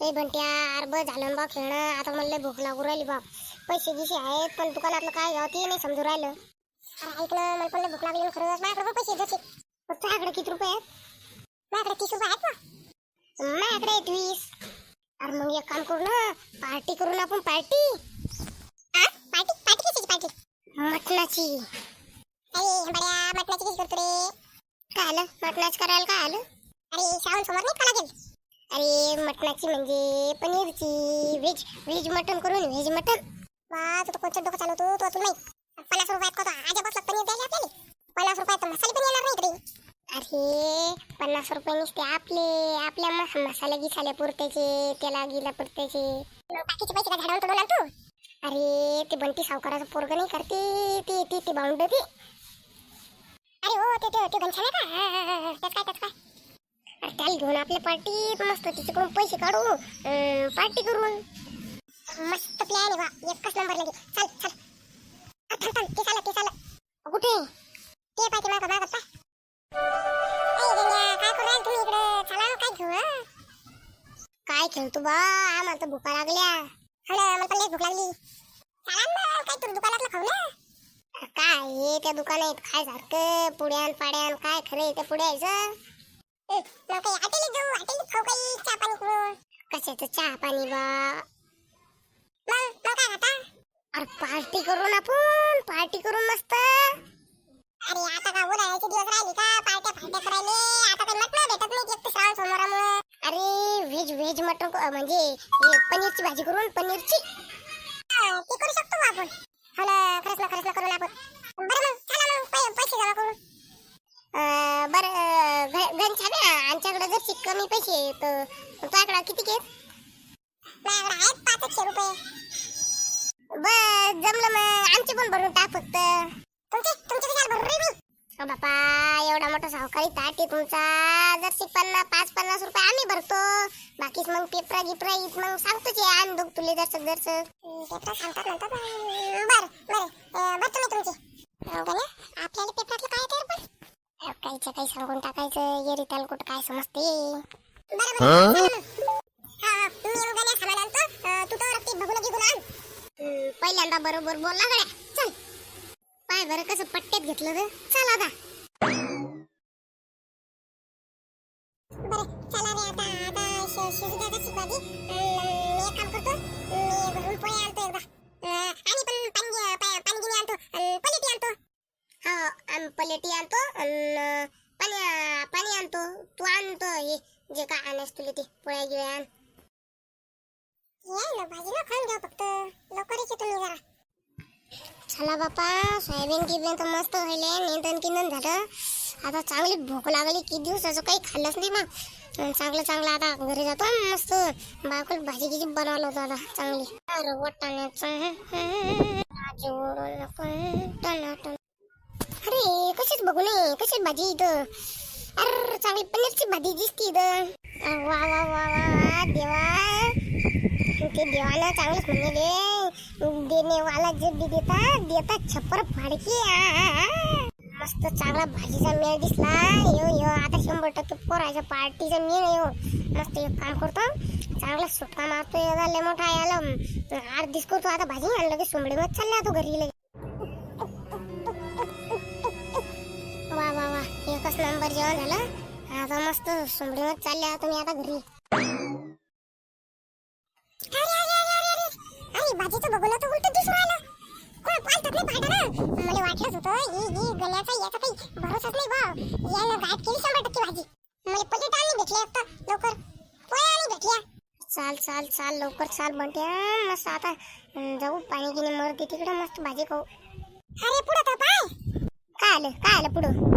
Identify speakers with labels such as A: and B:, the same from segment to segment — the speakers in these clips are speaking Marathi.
A: ए बंट्या अरब झालं बा खेळणं. आता मला भूक लागू राहिली बा. पैसे गिसे आहेत पण दुकानातलं काय घ्यावं ते नाही समजू राहिलं. अरे ऐक ना मला पण भूक लागली ना खरंच. माझ्याकडे पैसे जसे. तुझ्याकडे किती रुपये आहेत? माझ्याकडे तीस रुपये आहेत ना माझ्याकडे आहेत वीस. अरे मग एक काम करू ना पार्टी करू ना आपण पार्टी. पार्टी? पार्टी कशाची पार्टी? मटणाची. अरे बड्या मटणाची कशी करतो रे? काय आलं? मटणाची करायला काय आलं? अरे श्रावण समोर नाही का लागेल? अरे मटणाची म्हणजे पनीरची. व्हेज व्हेज मटण करून व्हेज मटण वा तू कोणतं डोकं चालवतो तो अजून माहीत पन्नास रुपयात का आज बसला पनीर द्यायला आपल्याला. पन्नास रुपयात मसाले पण येणार नाही इकडे. अरे पन्नास रुपये नुसते आपले. आपल्या मस मसाले गिसाले पुरतेचे त्याला गिला पुरत्याचे बाकीचे पैसे का झाडावर तोडून तू अरे ते बंटी सावकाराचं पोरग नाही करते. ते ते ते बाउंड ते. अरे हो ते ते ते घनश्याम आहे का? हा, हा, हा, त्यात काय त्याच काय? त्याला घेऊन आपल्या पार्टीत मस्त तिच्याकडून पैसे काढू पार्टी करू मस्त प्लॅन आहे बा. एकच नंबर लगे चल चल. थांब थांब ते चाला ते चाला कुठे? ते पाहिजे मागं मागं गंग्या, काय करू राहिले तुम्ही इकडे? चला ना, काय घेऊ? काय खेळतो बा? आम्हाला तर भुका लागल्या. हो ना मला पण लई भूक लागली. चला ना काय तू दुकानातलं खाऊ ना? काय हे त्या दुकानात काय सारखं पुड्यान पाड्यान काय खरं त्या पुड्याचं मग कशाचं चहा पाणी बा? अरे पार्टी करू ना आपण. पार्टी करू मस्त. अरे आता का उन्हाळ्याचे दिवस राहिले का? पार्ट्या फाट्या करायले. आता काही मटण भेटत नाही एक श्रावण सोमवारामुळे. अरे व्हेज व्हेज मटण म्हणजे पनीरची भाजी करून पनीरची. हा, ते करू शकतो आपण? हो ना खरंच ना खरंच ना करू ना आपण बरं मग चला मग पै- पैसे जमा करू अं, बरं आहे, आमच्याकडे जर कमी पैसे तर तुझ्याकडे किती घेत माझ्याकडे आहेत पाचशे रुपये. बस जमलं मग. आमचे पण भरून टाक फक्त. तुमचे तुमचे कशाला भरून रे मी. अ बापा एवढा मोठा सावकारी ताट आहे तुमचा. जर पन्नास पाच पन्नास रुपये आम्ही भरतो. बाकीच मग पेपरा गिपरा येत मग सांगतोच आण दोघ तुले जरसक पेपरा सांगतात नंतर बर बर. बर तुम्ही तुमचे? आपल्याला पेपरातलं काहीच्या काही सांगून टाकायचं येरी त्याला कुठं काय समजते. पहिल्यांदा बरोबर बोलला गड्या. चल. पाय बरं कसं पट्ट्यात घेतलं रे चल आता बरं चला रे आता. शिजू द्या एक काम करतो. मी घरून पोळी आणतो एकदा अं, आणि पण पाणी पा- पाणीगिरी आणतो अन् पलेटी आणतो हो आम्ही पलेटी आणतो अन् पाणी पाणी आणतो. तू आणतो हे जे काय आणायच तुला ते पोळ्या गिळ्या आण. ना भाजी ना खाऊन घ्या फक्त. लवकर येतो तुम्ही जरा. चला बापा सोयाबीन गिबीन तर मस्त व्हायले निंदन किंदन झालं. आता चांगली भूक लागली किती दिवसाचं काही खाल्लंच नाही मग. चांगलं चांगलं आता घरी जातो मस्त बायकोला भाजी किती बनवलं होतं आता चांगली. वाटाण्याचं जोडून आपण टनाटन. अरे कशीच बघू नये भाजी इथं. अरे चांगली पनीरची भाजी दिसते इथं. वा वा वा वा देवा. ते देवाला चांगलंच म्हणले. देणेवाला जे बी देता देता छप्पर फाडकी. मस्त चांगला भाजीचा मेळ दिसला. यो यो आता शंभर टक्के पोराच्या पार्टीचा मेळ यो हो. मस्त एक काम करतो. चांगला सुटका मारतो. याला लय मोठा याला आठ दिस करतो आता भाजी आणि लगेच सोंबडे मत तो घरी लगे वा वा एकच नंबर जेवण झालं. आता मस्त सुमडीवर चालले आता मी आता घरी. अरे अरे बघून तर उलट दिसून कोण मला वाटलंच होतं ही ही गण्याचा याचा काही भरोसाच नाही यानं केली शंभर टक्के भाजी. मला आणि भेटले आता लवकर. पोळ्या आणि भेटल्या. चाल चाल चाल लवकर चाल म्हणते मस्त आता जाऊ पाणी गिनी मरते तिकडे मस्त भाजी खाऊ. अरे पुढं तर पाय. काय आलं? काय आलं पुढं?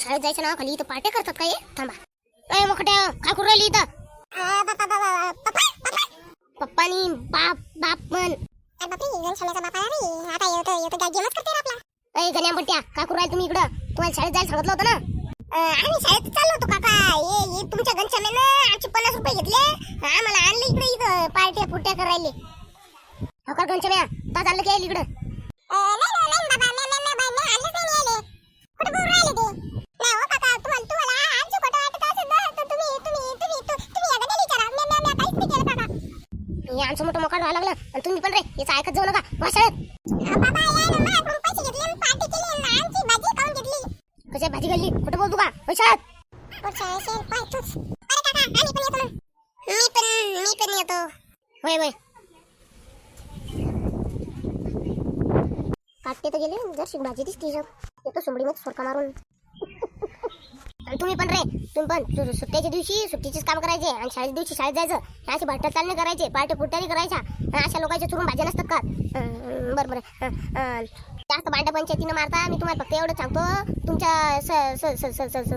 A: शाळेत जायचं ना खाली इथं पार्ट्या करतात काय? थांबा. अय मोकट्या काय करू राहिली इथं? पप्पानी बाप बाप काय आपला. अय गण्या म्हणत्या काय करू राहिले तुम्ही इकडं? तुम्हाला शाळेत जायला सांगितलं होतं ना? आम्ही शाळेत चाललो होतो काका. ये ये तुमच्या गणशामेनं आमचे पन्नास रुपये घेतले. आम्हाला आणले इकडे इथं पार्ट्या फुट्या करायले. हो का गणशाम्या ता चाललं की यायला इकडं. नाही नाही नाही बाबा. आमचं मोठं मोकाट व्हायला लागलं. आणि तुम्ही पण रे याचं ऐकत जाऊ नका. घेतली कशी भाजी खाल्ली? कुठं बोल तू का मग मी पण मी पण येतो. होय होय काटते तर गेले जर भाजी दिसती येतो सुंबडी मध्ये सोडका मारून. तुम्ही पण रे. तुम्ही पण सुट्ट्याच्या दिवशी सुट्टीचेच काम करायचे आणि शाळेच्या दिवशी शाळेत जायचं. हे असे भट्ट चालणे करायचे पार्टी पुट्ट्याने करायच्या. आणि अशा लोकांच्या चुरून भाज्या नसतात का बरं बरं. जास्त भांड्या पंचायतीनं मारता. मी तुम्हाला फक्त एवढं सांगतो. तुमच्या स स स स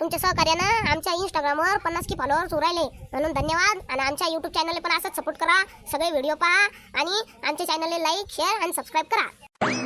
A: तुमच्या सहकार्यानं आमच्या इंस्टाग्रामवर पन्नास की फॉलोअर्स उरायले म्हणून धन्यवाद. आणि आमच्या यूट्यूब चॅनलला पण असंच सपोर्ट करा. सगळे व्हिडिओ पहा. आणि आमच्या चॅनलला लाईक शेअर आणि सबस्क्राईब करा.